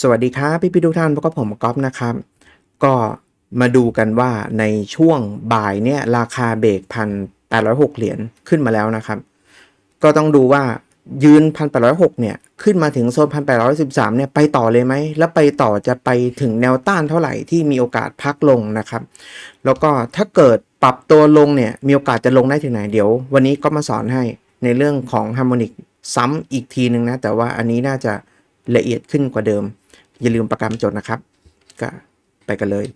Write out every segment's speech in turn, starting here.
สวัสดีครับพี่พี่ทุกท่านพบกับผมก๊อฟนะครับ ก็มาดูกันว่าในช่วงบ่ายเนี่ยราคาเบรกพันแปดร้อยหกเหรียญขึ้นมาแล้วนะครับ ก็ต้องดูว่ายืนพันแปดร้อยหกเนี่ยขึ้นมาถึงโซนพันแปดร้อยสิบสามเนี่ยไปต่อเลยไหม แล้วไปต่อจะไปถึงแนวต้านเท่าไหร่ที่มีโอกาสพักลงนะครับ แล้วก็ถ้าเกิดปรับตัวลงเนี่ยมีโอกาสจะลงได้ถึงไหนเดี๋ยว วันนี้ก็มาสอนให้ในเรื่องของฮาร์โมนิกซ้ำอีกทีนึงนะ แต่ว่าอันนี้น่าจะละเอียดขึ้นกว่าเดิม อย่าลืมประกาศจดนะครับ ก็ไปกันเลย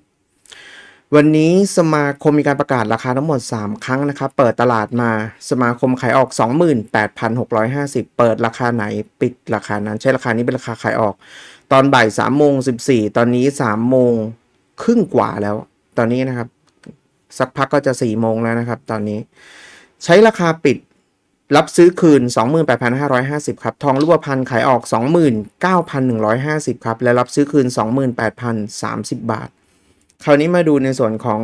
วันนี้สมาคมมีการประกาศราคาทั้งหมด 3 ครั้งนะครับ เปิดตลาดมาสมาคมขายออก 28,650 เปิดราคาไหนปิดราคานั้น ใช้ราคานี้เป็นราคาขายออก ตอนบ่าย3โมง14 ตอนนี้3โมงครึ่งกว่าแล้ว ตอนนี้นะครับ สักพักก็จะ4โมงแล้วนะครับ ตอนนี้ ใช้ราคาปิด รับซื้อคืน 28,550 ครับ ทองรูปพรรณขายออก 29,150 ครับ และรับซื้อคืน 28,030 บาท คราวนี้มาดูในส่วนของ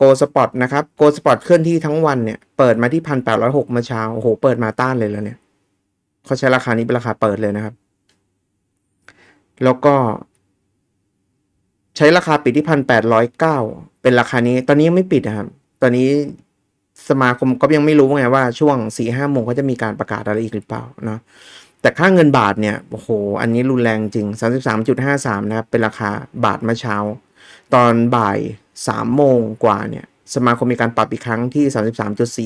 Go Spot นะครับ Go Spot เคลื่อนที่ทั้งวันเนี่ย เปิดมาที่ 1,806เมื่อเช้า โอ้โห เปิดมาต้านเลยแล้วเนี่ยเขาใช้ราคานี้เป็นราคาเปิดเลยนะครับ แล้วก็ ใช้ราคาปิดที่ 1,809 เป็นราคานี้ ตอนนี้ยังไม่ปิดนะครับ ตอนนี้ สมาคมก็ยังไม่รู้ไงว่าช่วง4ี่ห้าโมงเขาจะมีการประกาศอะไรอีกหรือเปล่าเนาะแต่ค่าเงินบาทเนี่ยโอ้โห อันนี้รุนแรงจริง 33.53 นะครับ เป็นราคาบาทเมื่อเช้า ตอนบ่าย3โมงกว่าเนี่ย สมาคมมีการปรับอีกครั้งที่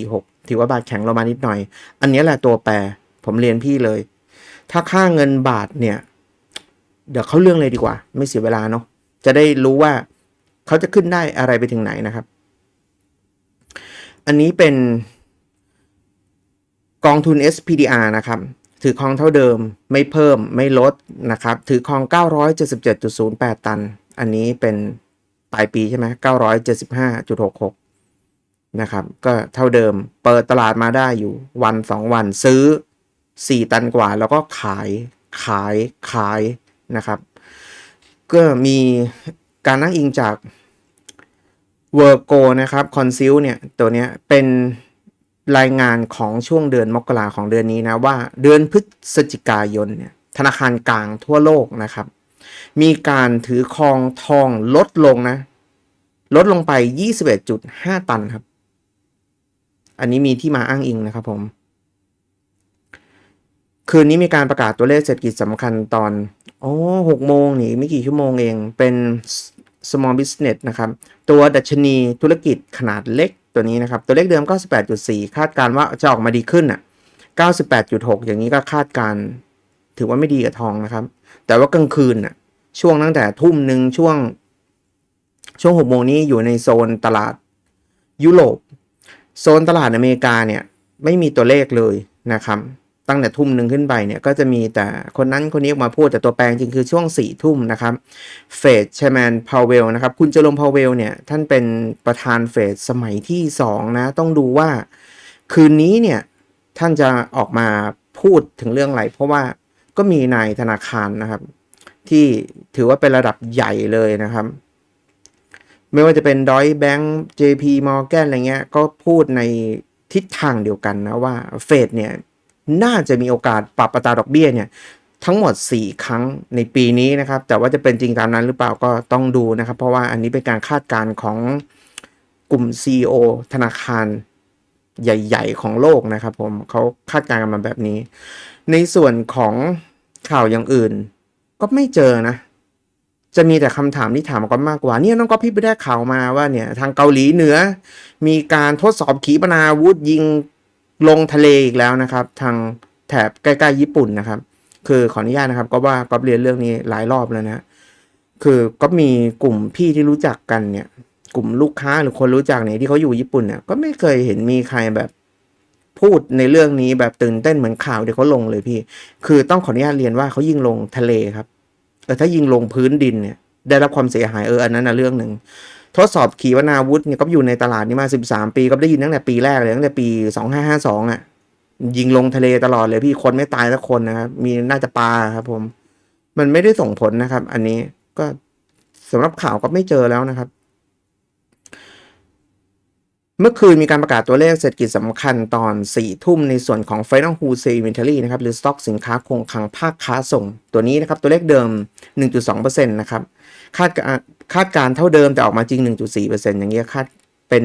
33.46 ถือว่าบาทแข็งลงมานิดหน่อย อันนี้แหละตัวแปร ผมเรียนพี่เลย ถ้าค่าเงินบาทเนี่ย เดี๋ยวเข้าเรื่องเลยดีกว่า ไม่เสียเวลาเนาะ จะได้รู้ว่าเขาจะขึ้นได้อะไรไปถึงไหนนะครับ อันนี้เป็นกองทุน SPDR นะครับ ถือครองเท่าเดิมไม่เพิ่มไม่ลดนะครับ ถือครอง 977.08 ตัน อันนี้เป็นปลายปีใช่ไหม975.66 นะครับ ก็เท่าเดิมเปิดตลาดมาได้อยู่วัน 2 วันซื้อ 4 ตันกว่า แล้วก็ขายขายขายนะครับ ก็มีการนั่งอิงจาก เวอร์โกนะครับคอนซิลเนี่ย ตัวเนี้ยเป็นรายงานของช่วงเดือนมกราของเดือนนี้นะ ว่าเดือนพฤศจิกายนเนี่ยธนาคารกลางทั่วโลกนะครับ มีการถือครองทองลดลงนะ ลดลงไป 21.5 ตันครับ อันนี้มีที่มาอ้างอิงนะครับผม คืนนี้มีการประกาศตัวเลขเศรษฐกิจสำคัญตอนโอ้หกโมงนี่ไม่กี่ชั่วโมงเอง เป็น small business นะครับ ตัวดัชนีธุรกิจขนาดเล็กตัวนี้นะครับ ตัวเลขเดิม 98.4 คาดการว่าจะออกมาดีขึ้นอะ98.6 อย่างนี้ก็คาดการถือว่าไม่ดีกับทองนะครับ แต่ว่ากลางคืนน่ะ ช่วงตั้งแต่ทุ่มหนึ่งช่วง ช่วงหกโมงนี้อยู่ในโซนตลาดยุโรป โซนตลาดอเมริกาเนี่ย ไม่มีตัวเลขเลยนะครับ ตั้งแต่ทุ่มหนึ่งขึ้นไปเนี่ยก็จะมีแต่คนนั้นคนนี้ออกมาพูดแต่ตัวแปลงจริงคือช่วงสี่ทุ่มนะครับเฟดแชแมนพาวเวลนะครับคุณเจอร์มพาวเวลเนี่ยท่านเป็นประธานเฟดสมัยที่สองนะต้องดูว่าคืนนี้เนี่ยท่านจะออกมาพูดถึงเรื่องอะไร เพราะว่าก็มีนายธนาคารนะครับ ที่ถือว่าเป็นระดับใหญ่เลยนะครับ ไม่ว่าจะเป็นดอยแบงก์ JP Morgan อะไรเงี้ยก็พูดในทิศทางเดียวกันนะว่าเฟดเนี่ย น่าจะมีโอกาสปรับอัตราดอกเบี้ยเนี่ยทั้งหมด 4 ครั้งในปีนี้นะครับ แต่ว่าจะเป็นจริงตามนั้นหรือเปล่าก็ต้องดูนะครับ เพราะว่าอันนี้เป็นการคาดการณ์ของกลุ่ม CEO ธนาคารใหญ่ ๆ ของโลกนะครับผมเขาคาดการณ์กันมาแบบนี้ ในส่วนของข่าวอย่างอื่น ก็ไม่เจอนะ จะมีแต่คำถามที่ถามกันมากกว่า เนี่ยน้องก็พี่ไปได้ข่าวมาว่าเนี่ย ทางเกาหลีเหนือ มีการทดสอบขีปนาวุธยิง ลงทะเลอีกแล้วนะครับ ทางแถบใกล้ๆญี่ปุ่นนะครับ คือขออนุญาตนะครับ ก็ว่าก็เรียนเรื่องนี้หลายรอบแล้วนะ คือก็มีกลุ่มพี่ที่รู้จักกันเนี่ย กลุ่มลูกค้าหรือคนรู้จักเนี่ยที่เขาอยู่ญี่ปุ่นเนี่ยก็ไม่เคยเห็นมีใครแบบพูดในเรื่องนี้แบบตื่นเต้นเหมือนข่าวที่เขาลงเลยพี่ คือต้องขออนุญาตเรียนว่าเขายิงลงทะเลครับเออถ้ายิงลงพื้นดินเนี่ย ได้รับความเสียหายเอออันนั้นนะเรื่องหนึ่ง ทดสอบขีปนาวุธเนี่ยก็อยู่ในตลาดนี้มา 13 ปีก็ได้ยินตั้งแต่ปีแรกเลยตั้งแต่ปี 2552อะยิงลงทะเลตลอดเลยพี่คนไม่ตายสักคนนะครับ มีน่าจะปลาครับ ผม มันไม่ได้ส่งผลนะครับ อันนี้ก็สำหรับข่าวก็ไม่เจอแล้วนะครับ เมื่อคืนมีการประกาศตัวเลขเศรษฐกิจสำคัญตอน 4 ทุ่มในส่วนของ Final Wholesale Inventory นะครับ หรือสต็อกสินค้าคงคลังภาคค้าส่ง ตัวนี้นะครับ ตัวเลขเดิม 1.2%นะครับ คาดการ คาดการเท่าเดิมแต่ออกมาจริง 1.4%อย่างเงี้ยคาดเป็น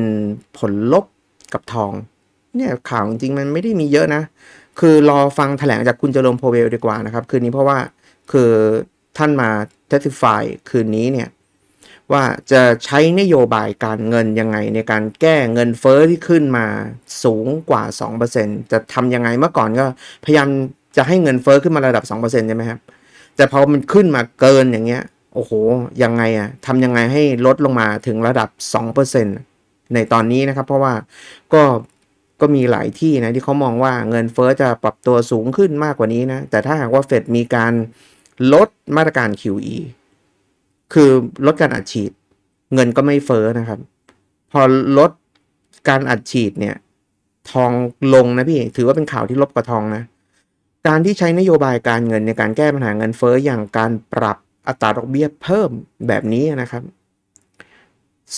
ผลลบกับทอง เนี่ยข่าวจริงมันไม่ได้มีเยอะนะ คือรอฟังแถลงจากคุณเจอรมโพเวลดีกว่านะครับ คืนนี้เพราะว่าคือท่านมา testify คืนนี้เนี่ยว่าจะใช้นโยบายการเงินยังไงในการแก้เงินเฟอ้อที่ขึ้นมาสูงกว่า 2%จะทำยังไงเมื่อก่อนก็พยายามจะให้เงินเฟอ้อขึ้นมาระดับ 2%ใช่ไหมครับ แต่พอมันขึ้นมาเกินอย่างเงี้ย โอ้โห ยังไงอะทำยังไงให้ลดลงมาถึงระดับ 2%ในตอนนี้นะครับ เพราะว่าก็ก็มีหลายที่นะที่เขามองว่าเงินเฟอ้อจะปรับตัวสูงขึ้นมากกว่านี้นะ แต่ถ้าหากว่าเฟดมีการลดมาตรการ QE คือลดการอัดฉีด เงินก็ไม่เฟ้อนะครับ พอลดการอัดฉีดเนี่ย ทองลงนะพี่ ถือว่าเป็นข่าวที่ลบกว่าทองนะ การที่ใช้นโยบายการเงินในการแก้ปัญหาเงินเฟ้ออย่างการปรับ อัตราดอกเบี้ยเพิ่มแบบนี้นะครับ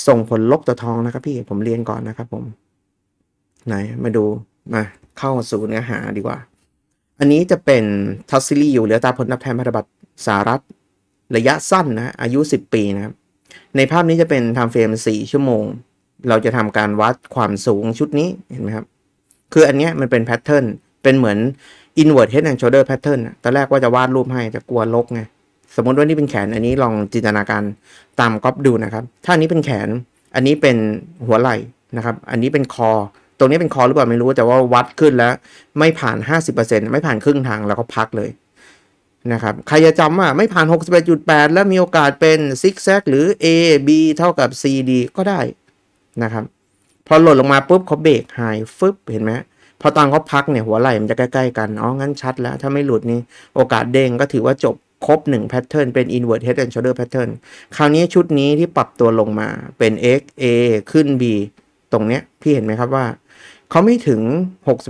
ส่งผลลบต่อทองนะครับ พี่ผมเรียนก่อนนะครับผมไหนมาดูมาเข้าสู่เนื้อหาดีกว่า อันนี้จะเป็นทัสซิลี่อยู่เหลือตาผลนับแทนพันธบัตรสหรัฐ ระยะสั้นนะอายุ 10 ปีนะครับ ในภาพนี้จะเป็นไทม์เฟรม 4 ชั่วโมง เราจะทำการวัดความสูงชุดนี้เห็นไหมครับ คืออันนี้มันเป็นแพทเทิร์นเป็นเหมือน inward head and shoulder pattern ตอนแรกว่าจะวาดรูปให้แต่กลัวลกไง สมมติว่านี่เป็นแขน อันนี้ลองจินตนาการตามก๊อปดูนะครับ ถ้าอันนี้เป็นแขน อันนี้เป็นหัวไหล่นะครับ อันนี้เป็นคอ ตรงนี้เป็นคอหรือเปล่าไม่รู้แต่ว่าวัดขึ้นแล้ว ไม่ผ่าน 50%ไม่ผ่านครึ่งทางแล้วก็พักเลยนะครับ ใครจะจำว่าไม่ผ่าน 61.8 แล้วมีโอกาสเป็นซิกแซกหรือ A B เท่ากับ C D ก็ได้นะครับ พอหล่นลงมาปุ๊บเขาเบรกไฮฟึบเห็นไหมพอตอนเขาพักเนี่ยหัวไหล่มันจะใกล้ๆกัน อ๋อ งั้นชัดแล้ว ถ้าไม่หลุดนี่โอกาสเด้งก็ถือว่าจบ ครบ1 pattern เป็น inward head and shoulder pattern คราวนี้ชุดนี้ที่ปรับตัวลงมาเป็น X A ขึ้น B ตรงเนี้ยพี่เห็นไหมครับว่า เขาไม่ถึง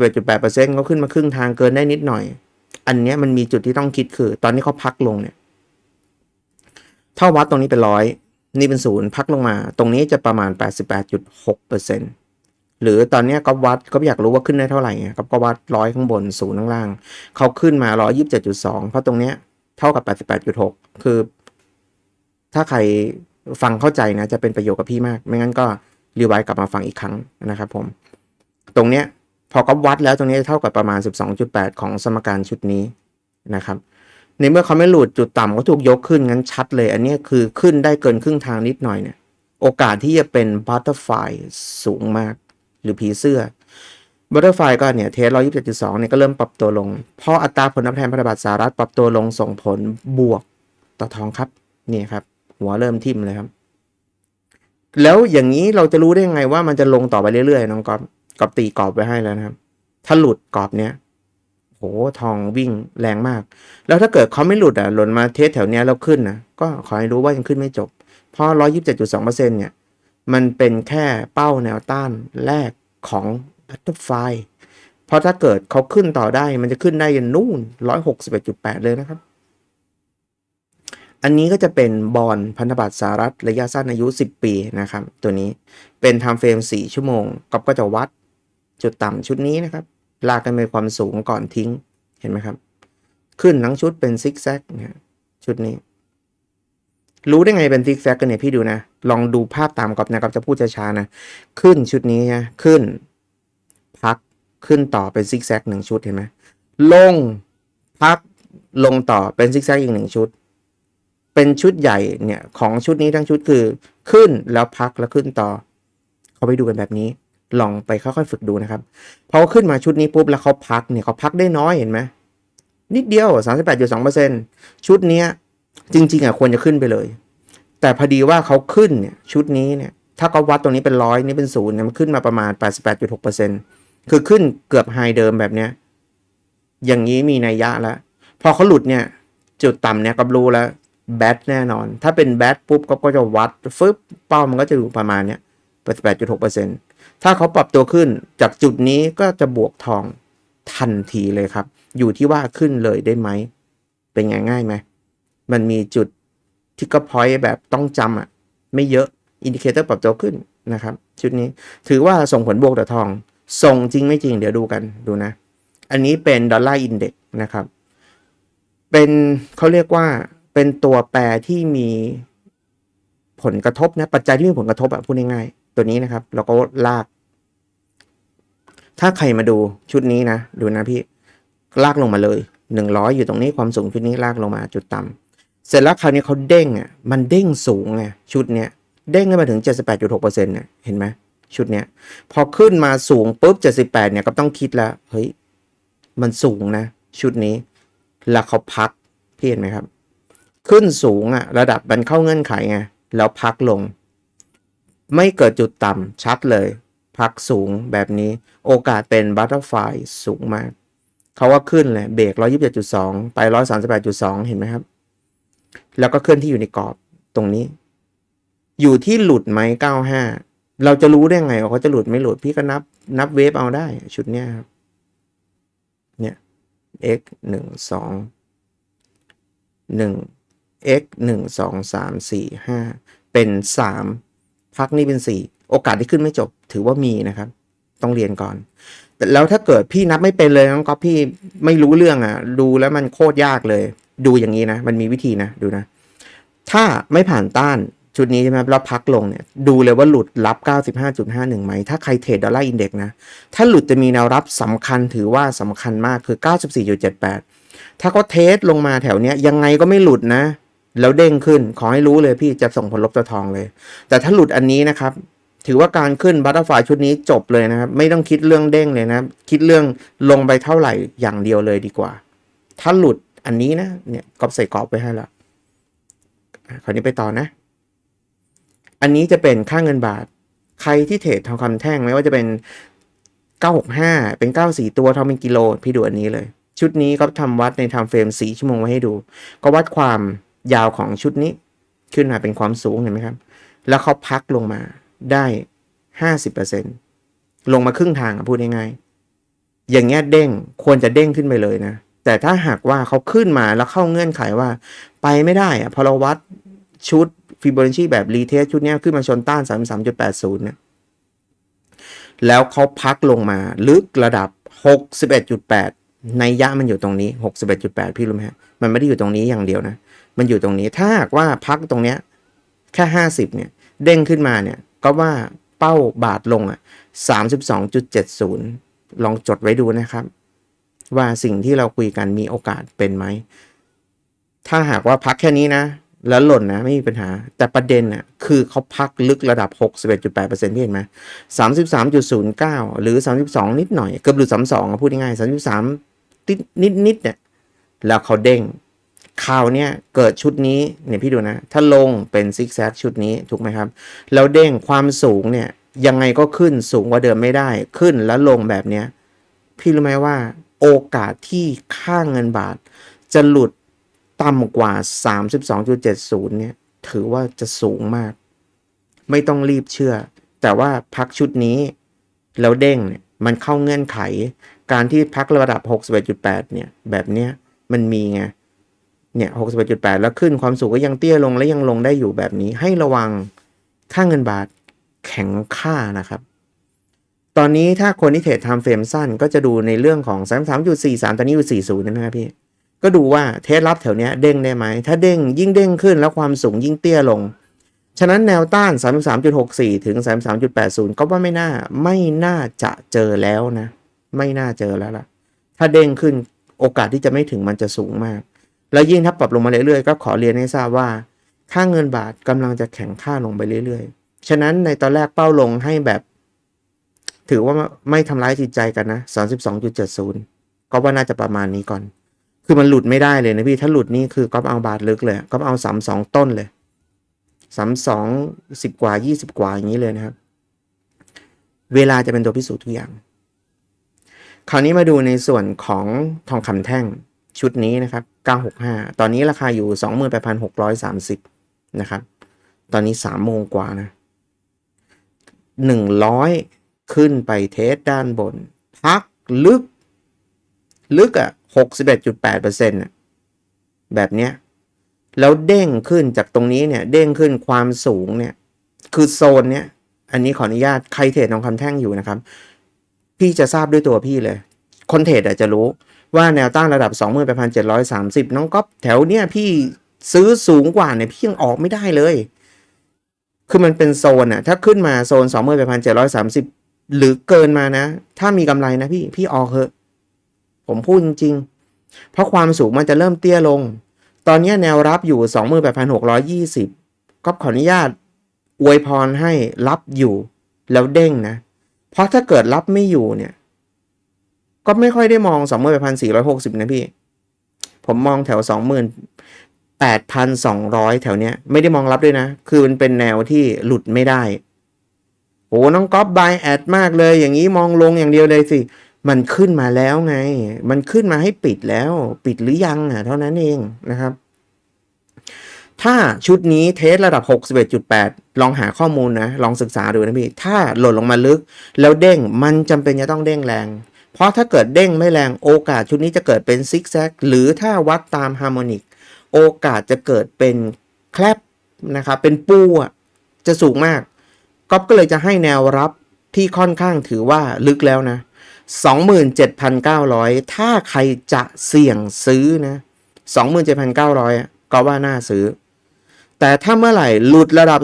61.8%เขาขึ้นมาครึ่งทางเกินได้นิดหน่อย อันเนี้ยมันมีจุดที่ต้องคิดคือ ตอนนี้เขาพักลงเนี่ยถ้าวัดตรงนี้เป็นร้อยนี่เป็นศูนย์พักลงมา ตรงนี้จะประมาณ 88.6%หรือตอนนี้ก็วัดก็อยากรู้ว่าขึ้นได้เท่าไหร่ไงก็วัดร้อยข้างบนศูนย์ข้างล่าง เขาขึ้นมา 127.2 เพราะตรงเนี้ย เท่ากับ 88.6 คือ ถ้าใครฟังเข้าใจนะ จะเป็นประโยชน์กับพี่มาก ไม่งั้นก็รีไวซ์กลับมาฟังอีกครั้งนะครับผม ตรงเนี้ยพอก็วัดแล้วตรงนี้เท่ากับประมาณ 12.8 ของสมการชุดนี้นะครับ ในเมื่อเขาไม่หลุดจุดต่ำก็ถูกยกขึ้นงั้นชัดเลย อันนี้คือขึ้นได้เกินครึ่งทางนิดหน่อยเนี่ย โอกาสที่จะเป็นบัตเตอร์ไฟสูงมาก หรือผีเสื้อ บัตเตอร์ไฟก็เนี่ยเทสร้อยยี่สิบเจ็ดจุดสองเนี่ยก็เริ่มปรับตัวลง เพราะอัตราผลตอบแทนพันธบัตรสหรัฐปรับตัวลงส่งผลบวกต่อทองครับนี่ครับ หัวเริ่มทิ่มเลยครับ แล้วอย่างนี้เราจะรู้ได้ไงว่ามันจะลงต่อไปเรื่อยๆน้องก๊อฟก๊อฟตีกรอบไว้ให้แล้วนะครับ ถ้าหลุดกรอบเนี้ยโหทองวิ่งแรงมาก แล้วถ้าเกิดเขาไม่หลุดอะหล่นมาเทสแถวเนี้ยแล้วขึ้นนะก็ขอให้รู้ว่ายังขึ้นไม่จบ เพราะร้อยยี่สิบเจ็ดจุดสองเปอร์เซ็นเนี่ยมันเป็นแค่เป้าแนวต้านแรกของ บัตเตอร์ไฟเพราะถ้าเกิดเขาขึ้นต่อได้มันจะขึ้นได้ยันนู่นร้อยหกสิบเอ็ดจุดแปดเลยนะครับ อันนี้ก็จะเป็นบอลพันธบัตรสหรัฐระยะสั้นอายุ 10 ปีนะครับ ตัวนี้เป็นไทม์เฟรม 4 ชั่วโมงก็ก็จะวัดจุดต่ำชุดนี้นะครับ ลากกันไปความสูงก่อนทิ้งเห็นไหมครับ ขึ้นทั้งชุดเป็นซิกแซกนะชุดนี้ รู้ได้ไงเป็นซิกแซกกันเนี่ยพี่ดูนะ ลองดูภาพตามกับนะครับจะพูดช้าๆนะ ขึ้นชุดนี้นะขึ้น พักขึ้นต่อเป็นซิกแซกหนึ่งชุดเห็นไหมลงพักลงต่อเป็นซิกแซกอีกหนึ่งชุด เป็นชุดใหญ่เนี่ยของชุดนี้ทั้งชุดคือ ขึ้นแล้วพักแล้วขึ้นต่อ เขาไปดูกันแบบนี้ ลองไปค่อยๆฝึกดูนะครับพอขึ้นมาชุดนี้ปุ๊บแล้วเขาพักเนี่ยเขาพักได้น้อยเห็นไหมนิดเดียว38.2%ชุดเนี้จริงๆอะควรจะขึ้นไปเลย แต่พอดีว่าเขาขึ้นเนี่ยชุดนี้เนี่ยถ้าเขาวัดตรงนี้เป็นร้อยนี่เป็นศูนย์เนี่ยมันขึ้นมาประมาณ 88.6% คือขึ้นเกือบไฮเดิมแบบเนี้ย อย่างนี้มีนัยยะแล้ว พอเขาหลุดเนี่ย จุดต่ำเนี่ยก็รู้แล้วแบทแน่นอน ถ้าเป็นแบทปุ๊บก็ก็จะวัดฟึบเป้ามันก็จะอยู่ประมาณเนี้ย88.6%ถ้าเขาปรับตัวขึ้นจากจุดนี้ก็จะบวกทองทันทีเลยครับ อยู่ที่ว่าขึ้นเลยได้ไหม เป็นไงง่ายไหม มันมีจุดที่ก็พอยแบบต้องจำอะ ไม่เยอะ อินดิเคเตอร์ปรับตัวขึ้นนะครับ ชุดนี้ถือว่าส่งผลบวกต่อทอง ส่งจริงไม่จริงเดี๋ยวดูกันดูนะ อันนี้เป็นดอลลาร์อินเด็กนะครับ เป็นเขาเรียกว่าเป็นตัวแปรที่มีผลกระทบนะปัจจัยที่มีผลกระทบอะพูดง่ายๆตัวนี้นะครับ เราก็ลาก ถ้าใครมาดูชุดนี้นะ ดูนะพี่ลากลงมาเลยหนึ่งร้อยอยู่ตรงนี้ความสูงชุดนี้ลากลงมาจุดต่ำเสร็จแล้วคราวนี้เขาเด้งอะมันเด้งสูงไงชุดเนี้ยเด้งขึ้นมาถึง 78.6%เนี่ยเห็นไหม ชุดเนี้ย พอขึ้นมาสูงปุ๊บ 78 เนี่ยก็ต้องคิดแล้ว เฮ้ย มันสูงนะ ชุดนี้ แล้วเขาพักพี่เห็นไหมครับ ขึ้นสูงอะระดับมันเข้าเงื่อนไขไง แล้วพักลง ไม่เกิดจุดต่ำชัดเลย พักสูงแบบนี้ โอกาสเป็นบัตเตอร์ไฟสูงมาก เขาว่าขึ้นเลยเบรก 127.2 ไป 138.2 เห็นไหมครับ แล้วก็เคลื่อนที่อยู่ในกรอบตรงนี้ อยู่ที่หลุดไหม95 เราจะรู้ได้ไงว่าเขาจะหลุดไม่หลุดพี่ก็นับ นับเวฟเอาได้ ชุดเนี้ยครับ เนี่ย x หนึ่งสองหนึ่ง x หนึ่งสองสามสี่ห้าเป็นสามพักนี้เป็นสี่โอกาสที่ขึ้นไม่จบถือว่ามีนะครับ ต้องเรียนก่อน แต่แล้วถ้าเกิดพี่นับไม่เป็นเลยน้องก๊อฟพี่ไม่รู้เรื่องอะ ดูแล้วมันโคตรยากเลย ดูอย่างนี้นะ มันมีวิธีนะ ดูนะ ถ้าไม่ผ่านต้าน ชุดนี้ใช่ไหมแล้วพักลงเนี่ยดูเลยว่าหลุดรับ 95.51 ไหม ถ้าใครเทรดดอลลาร์อินเด็กซ์นะ ถ้าหลุดจะมีแนวรับสำคัญถือว่าสำคัญมากคือ 94.78 ถ้าเขาเทสลงมาแถวเนี้ยยังไงก็ไม่หลุดนะ แล้วเด้งขึ้นขอให้รู้เลยพี่จะส่งผลลบต่อทองเลย แต่ถ้าหลุดอันนี้นะครับ ถือว่าการขึ้นบัตเตอร์ฟลายชุดนี้จบเลยนะครับ ไม่ต้องคิดเรื่องเด้งเลยนะ คิดเรื่องลงไปเท่าไหร่อย่างเดียวเลยดีกว่า ถ้าหลุดอันนี้นะเนี่ยกอบใส่กรอบไปให้แล้วอะคราวนี้ไปต่อนะ อันนี้จะเป็นค่าเงินบาท ใครที่เทรดทองคำแท่งไม่ว่าจะเป็น 965 เป็น 94 ตัวทองเป็นกิโล พี่ดูอันนี้เลย ชุดนี้ก็ทำวัดในไทม์เฟรม4ชั่วโมงไว้ให้ดู ก็วัดความยาวของชุดนี้ ขึ้นมาเป็นความสูงเห็นไหมครับ แล้วเขาพักลงมาได้ 50%ลงมาครึ่งทางพูดง่ายๆอย่างเงี้ยเด้งควรจะเด้งขึ้นไปเลยนะแต่ถ้าหากว่าเขาขึ้นมาแล้วเข้าเงื่อนไขว่า ไปไม่ได้อะพอเราวัดชุด ฟิโบนัชชีแบบรีเทสชุดนี้ขึ้นมาชนต้าน 33.80เนี่ยแล้วเขาพักลงมาลึกระดับ 61.8 ในยะมันอยู่ตรงนี้ 61.8 พี่รู้ไหมฮะ มันไม่ได้อยู่ตรงนี้อย่างเดียวนะ มันอยู่ตรงนี้ ถ้าหากว่าพักตรงเนี้ยแค่ 50 เนี่ย เด้งขึ้นมาเนี่ย ก็ว่าเป้าบาทลงอะ 32.70 ลองจดไว้ดูนะครับ ว่าสิ่งที่เราคุยกันมีโอกาสเป็นไหม ถ้าหากว่าพักแค่นี้นะ แล้วหล่นนะไม่มีปัญหา แต่ประเด็นน่ะคือเขาพักลึกระดับ 61.8%พี่เห็นไหม33.09 หรือ 32 นิดหน่อย เกือบหลุด32อะพูดง่ายๆ 33นิดนิดนิดเนี่ยแล้วเขาเด้งข่าวเนี่ยเกิดชุดนี้เนี่ยพี่ดูนะ ถ้าลงเป็นซิกแซกชุดนี้ถูกไหมครับ แล้วเด้งความสูงเนี่ยยังไงก็ขึ้นสูงกว่าเดิมไม่ได้ขึ้นแล้วลงแบบเนี้ยพี่รู้ไหมว่า โอกาสที่ค่างเงินบาทจะหลุด ต่ำกว่า 32.70 เนี่ย ถือว่าจะสูงมาก ไม่ต้องรีบเชื่อ แต่ว่าพักชุดนี้ แล้วเด้งเนี่ยมันเข้าเงื่อนไข การที่พักระดับ 61.8 เนี่ย แบบเนี้ยมันมีไงเนี่ย 61.8 แล้วขึ้นความสูงก็ยังเตี้ยลงและยังลงได้อยู่แบบนี้ ให้ระวังค่าเงินบาทแข็งค่านะครับ ตอนนี้ถ้าคนที่เทรดไทม์เฟรมสั้นก็จะดูในเรื่องของ 33.43 ตอนนี้อยู่ 40 ใช่ไหมครับพี่ ก็ดูว่าเทสรับแถวเนี้ยเด้งได้ไหม ถ้าเด้งยิ่งเด้งขึ้นแล้วความสูงยิ่งเตี้ยลง ฉะนั้นแนวต้าน 33.64 ถึง 33.80 ก็ว่าไม่น่าไม่น่าจะเจอแล้วนะ ไม่น่าเจอแล้วล่ะ ถ้าเด้งขึ้นโอกาสที่จะไม่ถึงมันจะสูงมาก แล้วยิ่งถ้าปรับลงมาเรื่อยๆ ก็ขอเรียนให้ทราบว่า ค่าเงินบาทกำลังจะแข็งค่าลงไปเรื่อยๆ ฉะนั้นในตอนแรกเป้าลงให้แบบ ถือว่าไม่ทำร้ายจิตใจกันนะ 32.70 ก็ว่าน่าจะประมาณนี้ก่อน คือมันหลุดไม่ได้เลยนะพี่ถ้าหลุดนี่คือก็เอาบาทลึกเลยก็เอาสามสองต้นเลยสามสองสิบกว่ายี่สิบกว่าอย่างนี้เลยนะครับ เวลาจะเป็นตัวพิสูจน์ทุกอย่าง คราวนี้มาดูในส่วนของทองคำแท่งชุดนี้นะครับ 965 ตอนนี้ราคาอยู่ 28,630 นะครับ ตอนนี้ 3 โมงกว่านะ 100 ขึ้นไปเทสด้านบน พักลึก ลึกอะ่ะ 61.8%น่ะแบบเนี้ยแล้วเด้งขึ้นจากตรงนี้เนี่ย เด้งขึ้นความสูงเนี่ย คือโซนเนี้ย อันนี้ขออนุญาตใครเทรดทองคำแท่งอยู่นะครับ พี่จะทราบด้วยตัวพี่เลย คนเทรดอาจจะรู้ว่าแนวต้านระดับ 28,730 น้องก๊อฟแถวเนี้ยพี่ซื้อสูงกว่าเนี่ยพี่ยังออกไม่ได้เลย คือมันเป็นโซนอะถ้าขึ้นมาโซน 28,730 หรือเกินมานะ ถ้ามีกำไรนะพี่ พี่ออกเถอะ ผมพูดจริงๆ เพราะความสูงมันจะเริ่มเตี้ยลง ตอนนี้แนวรับอยู่ 28,620ก็ขออนุญาตอวยพรให้รับอยู่แล้วเด้งนะ เพราะถ้าเกิดรับไม่อยู่เนี่ย ก็ไม่ค่อยได้มอง28,460 นะพี่ ผมมองแถว 28,200 แถวเนี้ย ไม่ได้มองรับด้วยนะ คือมันเป็นแนวที่หลุดไม่ได้โอ้น้องก๊อฟบายแอดมากเลย อย่างนี้มองลงอย่างเดียวเลยสิ มันขึ้นมาแล้วไง มันขึ้นมาให้ปิดแล้ว ปิดหรือยังอะเท่านั้นเองนะครับ ถ้าชุดนี้เทสระดับ 61.8 ลองหาข้อมูลนะ ลองศึกษาดูนะพี่ ถ้าหล่นลงมาลึก แล้วเด้ง มันจำเป็นจะต้องเด้งแรง เพราะถ้าเกิดเด้งไม่แรงโอกาสชุดนี้จะเกิดเป็นซิกแซกหรือถ้าวัดตามฮาร์โมนิก โอกาสจะเกิดเป็นแคลปนะครับ เป็นปูอะ จะสูงมากก๊อฟก็เลยจะให้แนวรับที่ค่อนข้างถือว่าลึกแล้วนะ 27,900 ถ้าใครจะเสี่ยงซื้อนะ 27,900อะก็ว่าน่าซื้อ แต่ถ้าเมื่อไหร่หลุดระดับ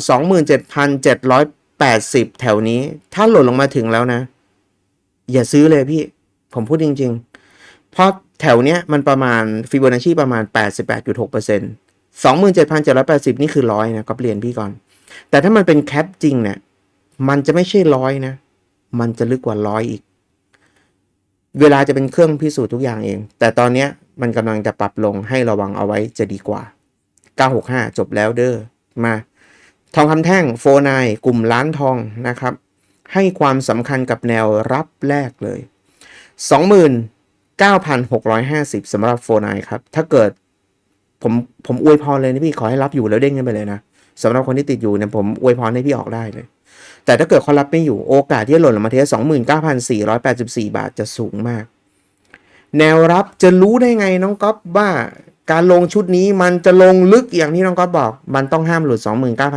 27,780 แถวนี้ ถ้าหล่นลงมาถึงแล้วนะ อย่าซื้อเลยพี่ ผมพูดจริง ๆ เพราะแถวเนี้ยมันประมาณฟิโบนัชชีประมาณ 88.6% 27,780 นี่คือร้อยนะก็เรียนพี่ก่อน แต่ถ้ามันเป็นแคปจริงเนี่ยมันจะไม่ใช่ร้อยนะ มันจะลึกกว่าร้อยอีก เวลาจะเป็นเครื่องพิสูจน์ทุกอย่างเอง แต่ตอนนี้มันกำลังจะปรับลงให้ระวังเอาไว้จะดีกว่า 965 จบแล้วเด้อมา ทองคำแท่งโฟนายกลุ่มล้านทองนะครับ ให้ความสำคัญกับแนวรับแรกเลย 29,650สำหรับโฟนายครับ ถ้าเกิดผมผมอวยพรเลยนะพี่ขอให้รับอยู่แล้วเด้งกันไปเลยนะสำหรับคนที่ติดอยู่เนี่ยผมอวยพรให้พี่ออกได้เลย แต่ถ้าเกิดเขารับไม่อยู่โอกาสที่จะหล่นลงมาเทส29,484 บาทจะสูงมาก แนวรับจะรู้ได้ไงน้องก๊อฟว่าการลงชุดนี้มันจะลงลึกอย่างที่น้องก๊อฟบอก มันต้องห้ามหลุด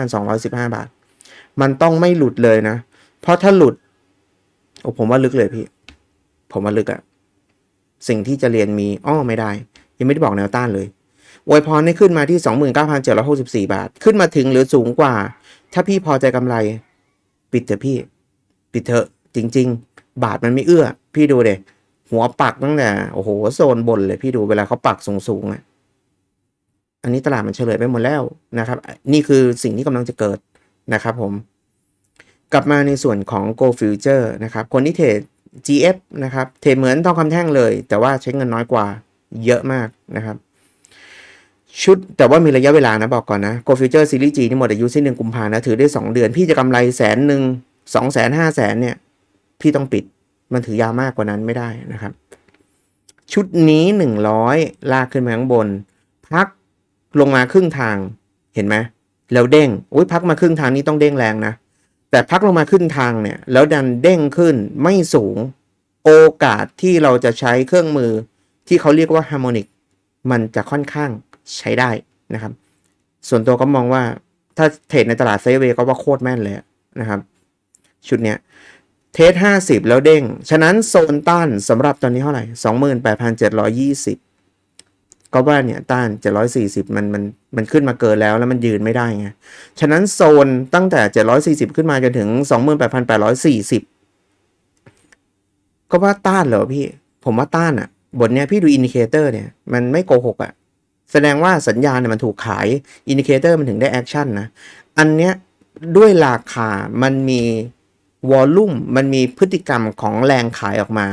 29,215 บาท มันต้องไม่หลุดเลยนะ เพราะถ้าหลุดโอ้ผมว่าลึกเลยพี่ ผมว่าลึกอะสิ่งที่จะเรียนมีอ้อไม่ได้ ยังไม่ได้บอกแนวต้านเลยอวยพรให้ขึ้นมาที่ 29,764 บาท ขึ้นมาถึงหรือสูงกว่า ถ้าพี่พอใจกำไร ปิดเถอะพี่ ปิดเถอะจริง ๆ บาทมันไม่เอื้อ พี่ดูเด็หัวปักตั้งแต่โอ้โหโซนบนเลยพี่ดูเวลาเขาปักสูงๆอะอันนี้ตลาดมันเฉลยไปหมดแล้วนะครับ นี่คือสิ่งที่กำลังจะเกิดนะครับผม กลับมาในส่วนของ Go Future นะครับ คนที่เทรด GF นะครับ เทรดเหมือนทองคำแท่งเลย แต่ว่าใช้เงินน้อยกว่าเยอะมากนะครับ ชุดแต่ว่ามีระยะเวลานะบอกก่อนนะ Go Future Series G นี่หมดอายุสิ้นเดือนกุมภานะถือได้ 2 เดือน พี่จะกำไรแสนหนึ่งสองแสนห้าแสนเนี่ย พี่ต้องปิดมันถือยาวมากกว่านั้นไม่ได้นะครับ ชุดนี้ 100 ลากขึ้นมาข้างบน พักลงมาครึ่งทางเห็นไหมแล้วเด้งโอ้ยพักมาครึ่งทางนี้ต้องเด้งแรงนะ แต่พักลงมาขึ้นทางเนี่ย แล้วดันเด้งขึ้นไม่สูงโอกาสที่เราจะใช้เครื่องมือที่เขาเรียกว่าฮาร์โมนิกมันจะค่อนข้าง ใช้ได้นะครับ ส่วนตัวก็มองว่าถ้าเทรดในตลาดเซเวก็ว่าโคตรแม่นเลยนะครับ ชุดเนี้ยเทสห้าสิบแล้วเด้ง ฉะนั้นโซนต้านสำหรับตอนนี้เท่าไหร่สองหมื่นแปดพันเจ็ดร้อยี่สิบก็ว่าเนี่ยต้านเจ็ดร้อยสี่สิบมันมันมันขึ้นมาเกินแล้วแล้วมันยืนไม่ได้ไง ฉะนั้นโซนตั้งแต่เจ็ดร้อยสี่สิบขึ้นมาจนถึงสองหมื่นแปดพันแปดร้อยสี่สิบก็ว่าต้านเหรอพี่ ผมว่าต้านอะ่ะ บทเนี้ยพี่ดูอินดิเคเตอร์เนี่ย มันไม่โกหกอะ่ะ แสดงว่าสัญญาณเนี่ยมันถูกขายอินดิเคเตอร์มันถึงได้แอคชั่นนะ อันเนี้ยด้วยราคามันมีวอลลุ่มมันมีพฤติกรรมของแรงขายออกมา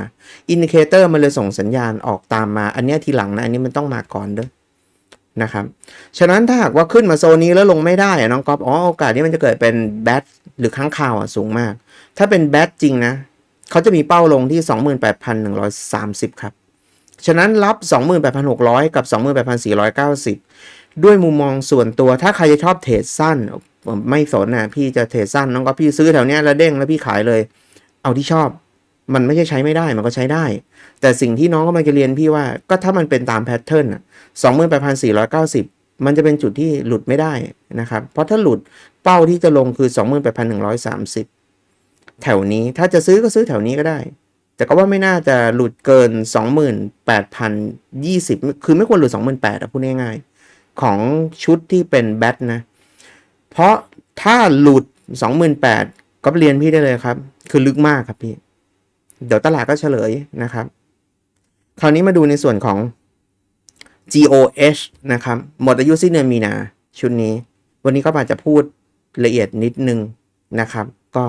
อินดิเคเตอร์มันเลยส่งสัญญาณออกตามมา อันเนี้ยทีหลังนะ อันนี้มันต้องมาก่อนเด้อนะครับ ฉะนั้นถ้าหากว่าขึ้นมาโซนนี้แล้วลงไม่ได้อะน้องก๊อฟอ๋อโอกาสที่มันจะเกิดเป็นแบทหรือค้างคาวอะสูงมาก ถ้าเป็นแบทจริงนะ เขาจะมีเป้าลงที่ 28,130 ครับ ฉะนั้นรับ 28,600 กับ 28,490 ด้วยมุมมองส่วนตัวถ้าใครจะชอบเทรดสั้น ไม่สนนะพี่จะเทรดสั้นน้องก็พี่ซื้อแถวเนี้ยแล้วเด้งแล้วพี่ขายเลย เอาที่ชอบ มันไม่ใช่ใช้ไม่ได้มันก็ใช้ได้ แต่สิ่งที่น้องก็มาจะเรียนพี่ว่าก็ถ้ามันเป็นตามแพทเทิร์นอะสองหมื่นแปดพันสี่ร้อยเก้าสิบมันจะเป็นจุดที่หลุดไม่ได้นะครับ เพราะถ้าหลุดเป้าที่จะลงคือสองหมื่นแปดพันหนึ่งร้อยสามสิบแถวนี้ถ้าจะซื้อก็ซื้อแถวนี้ก็ได้ แต่ก็ว่าไม่น่าจะหลุดเกิน 28,020 คือไม่ควรหลุด 28,000อะพูดง่ายๆ ของชุดที่เป็นแบทนะ เพราะถ้าหลุด 28,000ก็เรียนพี่ได้เลยครับ คือลึกมากครับพี่ เดี๋ยวตลาดก็เฉลยนะครับ คราวนี้มาดูในส่วนของ GOH นะครับ หมดอายุสิ้นเดือนมีนาชุดนี้ วันนี้ก็อาจจะพูดละเอียดนิดนึงนะครับ ก็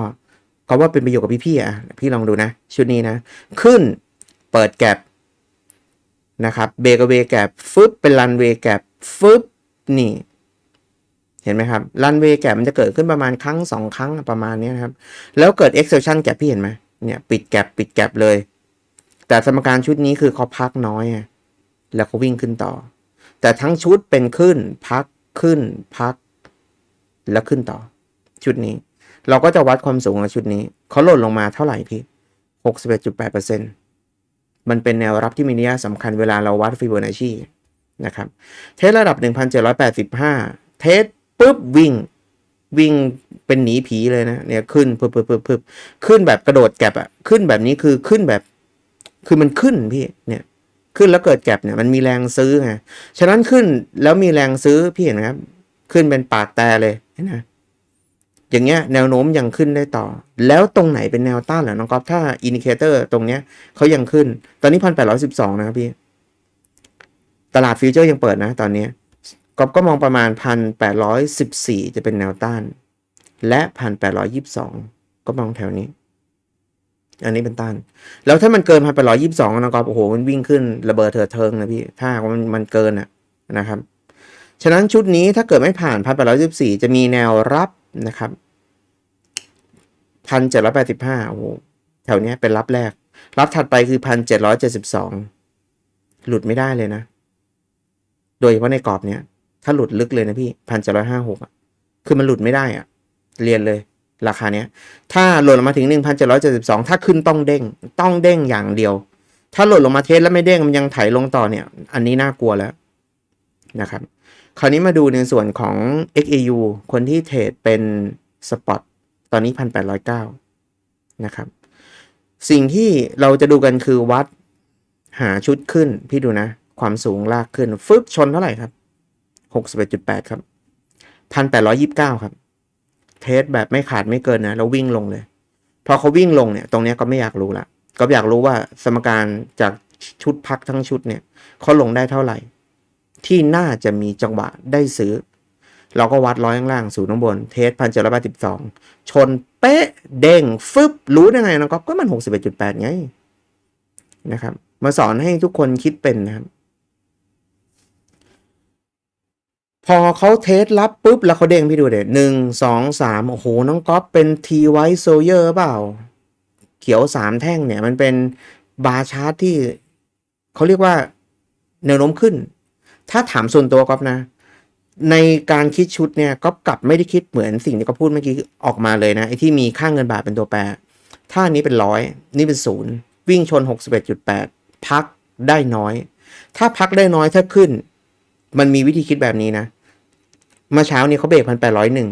ก็ว่าเป็นประโยชน์กับพี่ๆอะพี่ลองดูนะ ชุดนี้นะ ขึ้นเปิดแกลบนะครับเบรกเวย์แกลบฟึบเป็นรันเวย์แกลบฟึบนี่ เห็นไหมครับรันเวย์แกลบมันจะเกิดขึ้นประมาณครั้งสองครั้งประมาณนี้นะครับ แล้วเกิด exception แกลบพี่เห็นไหมเนี่ยปิดแกลบปิดแกลบเลย แต่สมการชุดนี้คือเขาพักน้อยอแล้วเขาวิ่งขึ้นต่อ แต่ทั้งชุดเป็นขึ้นพักขึ้นพัก แล้วขึ้นต่อ ชุดนี้ เราก็จะวัดความสูงของชุดนี้เขาหล่นลงมาเท่าไหร่พี่61.8%มันเป็นแนวรับที่มีนัยสำคัญเวลาเราวัดฟิโบนัชชีนะครับเทสระดับ 1,785 เทสปุ๊บวิ่งวิ่งเป็นหนีผีเลยนะเนี่ยขึ้นปึ๊บปึ๊บปึ๊บปึ๊บขึ้นแบบกระโดดแก็บอะขึ้นแบบนี้คือขึ้นแบบ คือมันขึ้นพี่เนี่ยขึ้นแล้วเกิดแก็บเนี่ยมันมีแรงซื้อไงฉะนั้นขึ้นแล้วมีแรงซื้อพี่เห็นไหมครับ ขึ้นเป็นปากแต่เลยเห็นไหม อย่างเงี้ยแนวโน้มยังขึ้นได้ต่อ แล้วตรงไหนเป็นแนวต้านเหรอน้องก๊อฟถ้าอินดิเคเตอร์ตรงเนี้ยเขายังขึ้น ตอนนี้พันแปดร้อยสิบสองนะครับพี่ ตลาดฟิวเจอร์ยังเปิดนะ ตอนนี้ก๊อฟก็มองประมาณพันแปดร้อยสิบสี่จะเป็นแนวต้าน และพันแปดร้อยยิบสองก็มองแถวนี้ อันนี้เป็นต้าน แล้วถ้ามันเกินพันแปดร้อยยิบสองนะก๊อฟโอ้โหมันวิ่งขึ้นระเบิดเถิดเทิงนะพี่ ถ้ามันมันเกินอะนะครับ ฉะนั้นชุดนี้ถ้าเกิดไม่ผ่านพันแปดร้อยสิบสี่จะมีแนวรับนะครับ พันเจ็ดร้อยแปดสิบห้าโอ้โหแถวเนี้ยเป็นรับแรก รับถัดไปคือพันเจ็ดร้อยเจ็ดสิบสองหลุดไม่ได้เลยนะ โดยเฉพาะในกรอบเนี้ย ถ้าหลุดลึกเลยนะพี่พันเจ็ดร้อยห้าหกอะ คือมันหลุดไม่ได้อะ เรียนเลย ราคาเนี้ย ถ้าหล่นลงมาถึงหนึ่งพันเจ็ดร้อยเจ็ดสิบสองถ้าขึ้นต้องเด้ง ต้องเด้งอย่างเดียว ถ้าหล่นลงมาเทสแล้วไม่เด้งมันยังไถลงต่อเนี่ย อันนี้น่ากลัวแล้วนะครับ คราวนี้มาดูในส่วนของ XAU คนที่เทรดเป็นสปอตต อนนี้พันแปดร้อยเก้านะครับ สิ่งที่เราจะดูกันคือวัดหาชุดขึ้น พี่ดูนะ ความสูงลากขึ้น ฟึบชนเท่าไหร่ครับหกสิบเอ็ดจุดแปดครับพันแปดร้อยยิบเก้าครับ เทสแบบไม่ขาดไม่เกินนะแล้ววิ่งลงเลย พอเขาวิ่งลงเนี่ย ตรงนี้ก็ไม่อยากรู้ละก็อยากรู้ว่าสมการจากชุดพักทั้งชุดเนี่ยเขาลงได้เท่าไหร่ ที่น่าจะมีจังหวะได้ซื้อ เราก็วัดร้อยข้างล่างสู่ข้างบน เทสพันเจ็ดร้อยแปดสิบสองชนเป๊ะเด้งฟึบรู้ได้ไงนะครับก็มันหกสิบเอ็ดจุดแปดไงนะครับ มาสอนให้ทุกคนคิดเป็นนะครับพอเขาเทสรับปุ๊บ แล้วเขาเด้งพี่ดูเด็ดหนึ่งสองสามโอ้โห น้องก๊อฟเป็นทีไวโซเยอร์เปล่า เขียวสามแท่งเนี่ย มันเป็นบาร์ชาร์ตที่เขาเรียกว่าแนวโน้มขึ้น ถ้าถามส่วนตัวก๊อฟนะ ในการคิดชุดเนี่ยก็กลับไม่ได้คิดเหมือนสิ่งที่เขาพูดเมื่อกี้ออกมาเลยนะไอ้ที่มีค่าเงินบาทเป็นตัวแปร ถ้านี้เป็นร้อยนี่เป็นศูนย์วิ่งชน 61.8 พักได้น้อย ถ้าพักได้น้อยถ้าขึ้น มันมีวิธีคิดแบบนี้นะเมื่อเช้านี้เขาเบรกพันแปดร้อยหนึ่ง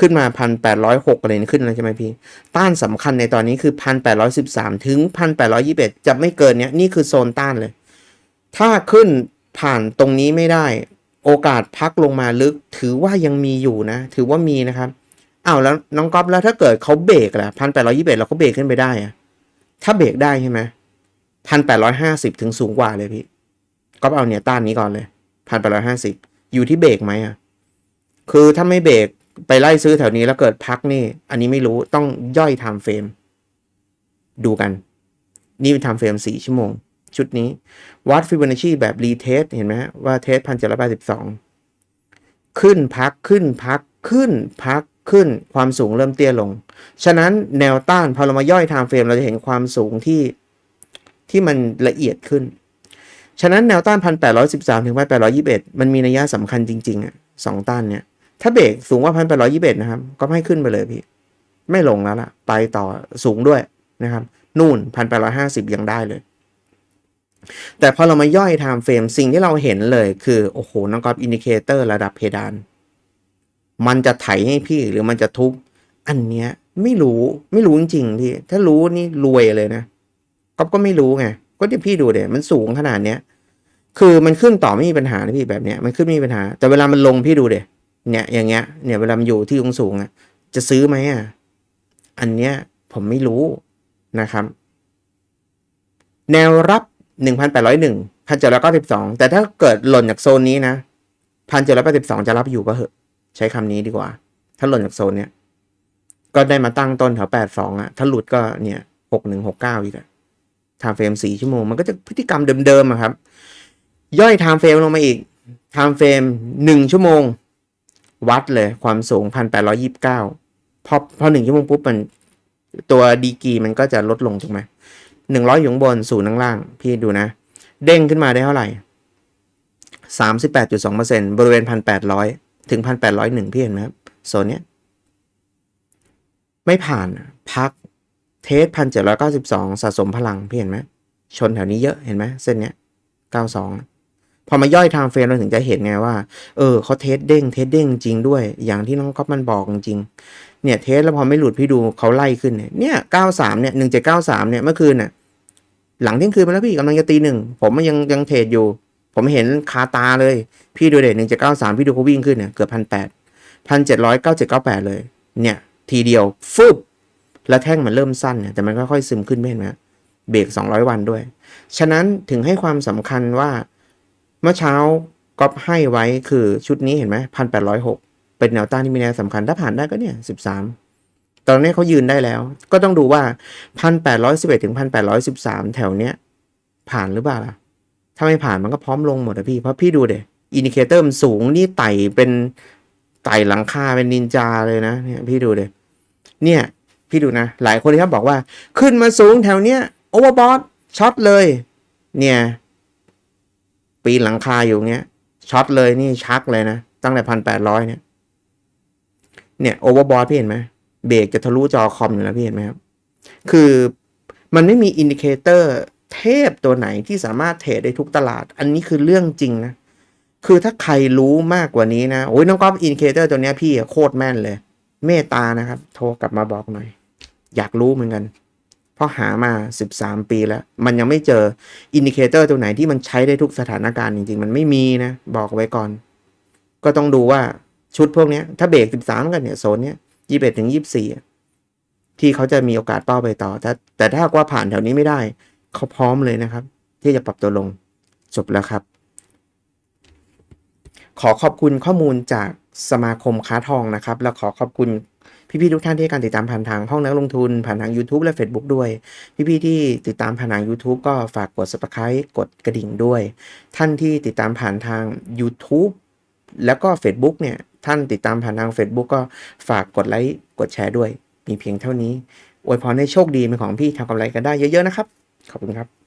ขึ้นมาพันแปดร้อยหกอะไรนี่ขึ้นแล้วใช่ไหมพี่ ต้านสำคัญในตอนนี้คือพันแปดร้อยสิบสามถึงพันแปดร้อยี่สิบเอ็ดจะไม่เกินเนี้ยนี่คือโซนต้านเลย ถ้าขึ้นผ่านตรงนี้ไม่ได้ โอกาสพักลงมาลึก ถือว่ายังมีอยู่นะ ถือว่ามีนะครับอ้าวแล้วน้องก๊อฟแล้วถ้าเกิดเขาเบรกล่ะพันแปดร้อยี่สิบเอ็ดแล้วเขาเบรกขึ้นไปได้อะถ้าเบรกได้ใช่ไหมพันแปดร้อยห้าสิบถึงสูงกว่าเลยพี่ก๊อฟเอาเนี่ยต้านนี้ก่อนเลยพันแปดร้อยห้าสิบอยู่ที่เบรกไหมอะคือถ้าไม่เบรกไปไล่ซื้อแถวนี้แล้วเกิดพักนี่ อันนี้ไม่รู้ต้องย่อยไทม์เฟรมดูกัน นี่เป็นไทม์เฟรมสี่ชั่วโมง ชุดนี้ วัดฟิบ o นัชชีแบบรีเทสเห็นไหมว่าเทสพันเจ็ดร้อยแปดสิบสองขึ้นพักขึ้นพักขึ้นพักขึ้นความสูงเริ่มเตี้ยลง ฉะนั้นแนวต้านพอเรามาย่อยไทม์เฟรมเราจะเห็นความสูงที่ที่มันละเอียดขึ้น ฉะนั้นแนวต้านพันแปดร้อยสิบสามถึงพันแปดร้อยยี่สิบเอ็ดมันมีนัยสำคัญจริงๆอะสองต้านเนี่ย ถ้าเบรกสูงกว่าพันแปดร้อยยี่สิบเอ็ดนะครับ ก็ให้ขึ้นไปเลยพี่ ไม่ลงแล้วล่ะ ไปต่อสูงด้วยนะครับ นู่นพันแปดร้อยห้าสิบยังได้เลย แต่พอเรามาย่อยไทม์เฟรมสิ่งที่เราเห็นเลยคือ โอ้โหน้องกอฟอินดิเคเตอร์ระดับเพดาน มันจะไถให้พี่หรือมันจะทุบ อันเนี้ยไม่รู้ไม่รู้จริงๆพี่ ถ้ารู้นี่รวยเลยนะก๊อฟก็ไม่รู้ไงก็เดี๋ยวพี่ดูเดี๋ยมันสูงขนาดเนี้ยคือมันขึ้นต่อไม่มีปัญหานะพี่แบบเนี้ยมันขึ้นไม่มีปัญหา แต่เวลามันลงพี่ดูเดี๋ยเนี่ยอย่างเงี้ยเนี่ยเวลามันอยู่ที่สูงสูงอะจะซื้อไหมอะอันเนี้ยผมไม่รู้นะครับ แนวรับ หนึ่งพันแปดร้อยหนึ่งพันเจ็ดร้อยเก้าสิบสองแต่ถ้าเกิดหล่นจากโซนนี้นะพันเจ็ดร้อยแปดสิบสองจะรับอยู่ก็เหอะ ใช้คำนี้ดีกว่า ถ้าหล่นจากโซนเนี้ยก็ได้มาตั้งต้นแถวแปดสองอะถ้าหลุดก็เนี่ยหกหนึ่งหกเก้าอีกอะไทม์เฟรมสี่ชั่วโมง มันก็จะพฤติกรรมเดิมๆอะครับ ย่อยไทม์เฟรมลงมาอีกไทม์เฟรมหนึ่งชั่วโมง วัดเลยความสูงพันแปดร้อยิบเก้าพอพอหนึ่งชั่วโมงปุ๊บมันตัวดีกีมันก็จะลดลงถูกไหม หนึ่งร้อยอยู่บนศูนย์ข้างล่าง พี่ดูนะ เด้งขึ้นมาได้เท่าไหร่สามสิบแปดจุดสองเปอร์เซ็นบริเวณพันแปดร้อยถึงพันแปดร้อยหนึ่งพี่เห็นไหมครับโซนเนี้ยไม่ผ่านพักเทสพันเจ็ดร้อยเก้าสิบสองสะสมพลังพี่เห็นไหมชนแถวนี้เยอะเห็นไหมเส้นเนี้ยเก้าสองพอมาย่อยทางเฟรมเราถึงจะเห็นไงว่า เออเขาเทสเด้งเทสเด้งจริงด้วย อย่างที่น้องก๊อฟมันบอกจริง เนี่ยเทสแล้วพอไม่หลุดพี่ดูเขาไล่ขึ้นเนี่ยเนี่ยเก้าสามเนี่ยหนึ่งเจ็ดเก้าสามเนี่ยเมื่อคืนน่ะ หลังเที่ยงคืนมาแล้วพี่กำลังจะตีหนึ่งผมมันยังยังเทรดอยู่ ผมเห็นคาตาเลย พี่ดูเด็ดหนึ่งเจ็ดเก้าสามพี่ดูเขาวิ่งขึ้นเนี่ยเกือบพันแปดพันเจ็ดร้อยเก้าเจ็ดเก้าแปดเลย เนี่ย ทีเดียวฟึบแล้วแท่งมันเริ่มสั้นเนี่ยแต่มันค่อยๆซึมขึ้นไม่เห็นไหมเบรกสองร้อยวันด้วย ฉะนั้นถึงให้ความสำคัญว่าเมื่อเช้าก๊อปให้ไว้คือชุดนี้เห็นไหมพันแปดร้อยหกเป็นแนวต้านที่มีแนัยสำคัญถ้าผ่านได้ก็เนี่ยสิบสาม ตอนนี้เขายืนได้แล้ว ก็ต้องดูว่าพันแปดร้อยสิบเอ็ดถึงพันแปดร้อยสิบสามแถวเนี้ย ผ่านหรือเปล่าล่ะ ถ้าไม่ผ่านมันก็พร้อมลงหมดอะพี่ เพราะพี่ดูเดอินดิเคเตอร์มันสูงนี่ไต่เป็นไต่หลังคาเป็นนินจาเลยนะเนี่ยพี่ดูเดเนี่ย พี่ดูนะ หลายคนที่เขาบอกว่า ขึ้นมาสูงแถวเนี้ยโอเวอร์บอทช็อตเลย เนี่ย ปีนหลังคาอยู่เงี้ยช็อตเลยนี่ชักเลยนะ ตั้งแต่พันแปดร้อยเนี่ย เนี่ยโอเวอร์บอทพี่เห็นไหม เบรกจะทะลุจอคอมอยู่แล้วพี่เห็นไหมครับ คือมันไม่มีอินดิเคเตอร์เทพตัวไหนที่สามารถเทรดได้ทุกตลาด อันนี้คือเรื่องจริงนะ คือถ้าใครรู้มากกว่านี้นะโอ้ยน้องก๊อฟอินดิเคเตอร์ตัวเนี้ยพี่โคตรแม่นเลย เมตตานะครับ โทรกลับมาบอกหน่อย อยากรู้เหมือนกัน เพราะหามา 13 ปีแล้ว มันยังไม่เจออินดิเคเตอร์ตัวไหนที่มันใช้ได้ทุกสถานการณ์จริงๆ มันไม่มีนะ บอกไว้ก่อน ก็ต้องดูว่าชุดพวกนี้ถ้าเบรก 13 กันเนี่ยโซนเนี้ย 21ถึง24อะที่เขาจะมีโอกาสเป้าไปต่อ แต่แต่ถ้าว่าผ่านแถวนี้ไม่ได้ เขาพร้อมเลยนะครับ ที่จะปรับตัวลงจบแล้วครับ ขอขอบคุณข้อมูลจากสมาคมค้าทองนะครับ และขอขอบคุณพี่ๆทุกท่านที่การติดตามผ่านทางห้องนักลงทุน ผ่านทาง YouTube และ Facebook ด้วย พี่ๆที่ติดตามผ่านทาง YouTube ก็ฝากกด Subscribe กดกระดิ่งด้วย ท่านที่ติดตามผ่านทาง YouTube แล้วก็ Facebook เนี่ย ท่านติดตามผ่านทาง Facebook ก็ฝากกดไลค์กดแชร์ด้วย มีเพียงเท่านี้อวยพรให้โชคดีเป็นของพี่ทำกำไรกันได้เยอะๆนะครับ ขอบคุณครับ